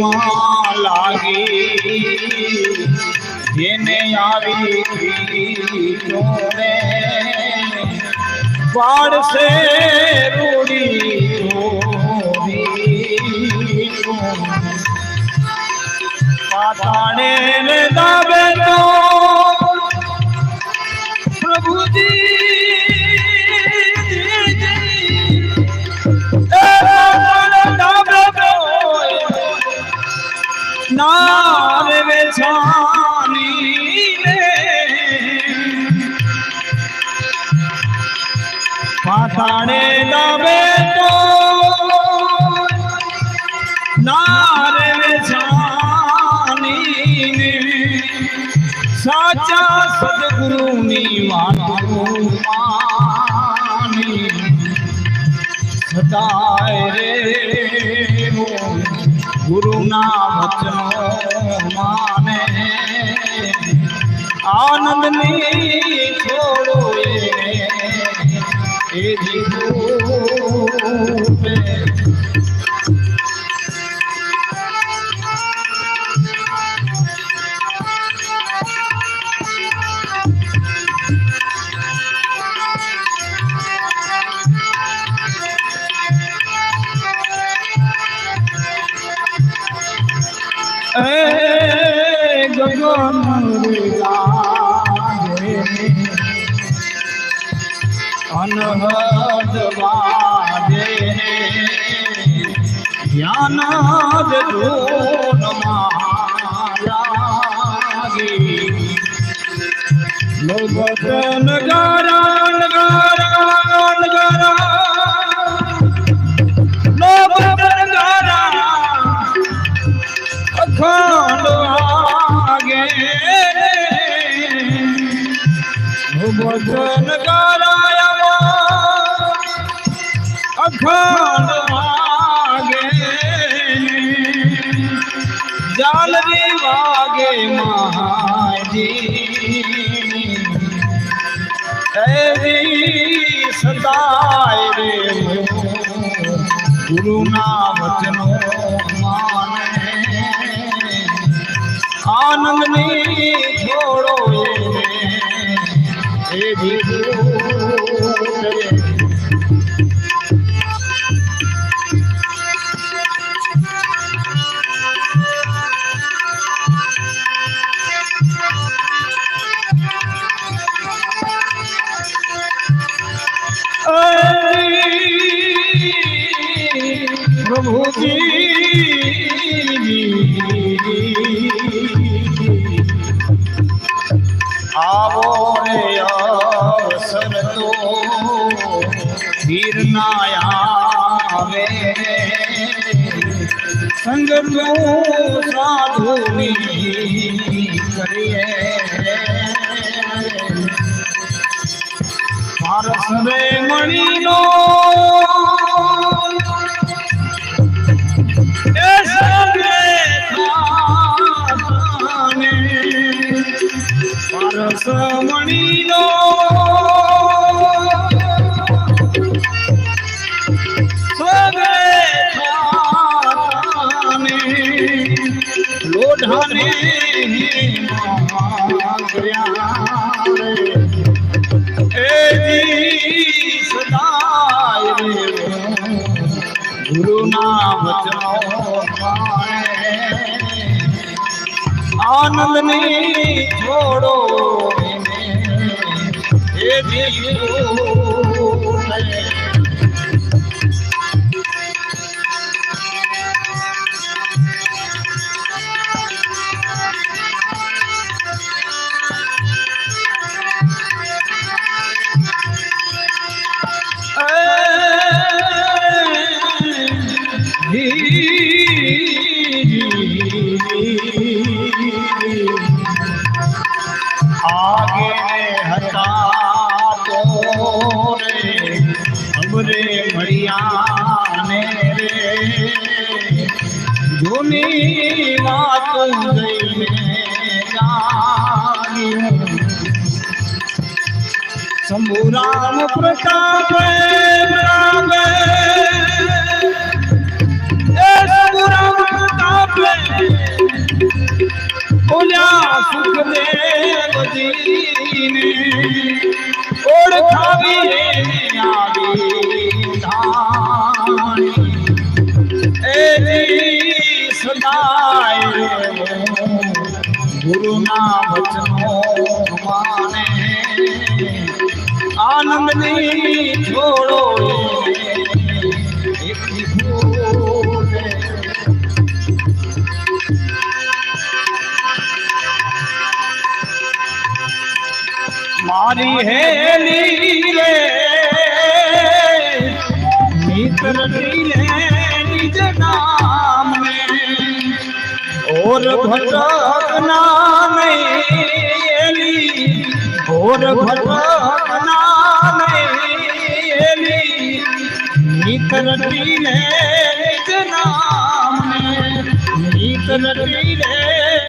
ગુરુમાં લાગી જેને આવી જોડે પાડશે રૂડી પાતાણે નામ વેચાની ને પાતાણે દાબે તો નારે વેચાની ને સાચા સદગુરુની વાતો માની સદાય રે ગુરુના વચનો માને આનંદની છોડો એ. જીવો એ ગગન લાગે અનહદ વાગે જ્ઞાન ધૂન લોગતન ગારા ગારા મહાજી એવી સદાય રે ગુરુના વચનો માને. આનંદની છોડો એ. જીવો પ્રભુજી આવો રે અવસર તો ના આવે. સંગનો સાધુની કરીએ. પારસ રે પારસ મણીનો લોઢાને. માંગ્યા રે. એજી આનંદની છોડો એ જીવો શંભુ રામ પ્રતાપ રામ એ શંભુ રામ પ્રતાપ. બોલ્યા સુખદેવજીને ઓળખાવી આવી ધાણી. સદાય ગુરુના વચનો માને. नंदनी छोड़ो मारी है नीले मित्र नीले निज नाम में। और भटकना नहीं और भटक मित्र टीले निज नाम में मित्र टीले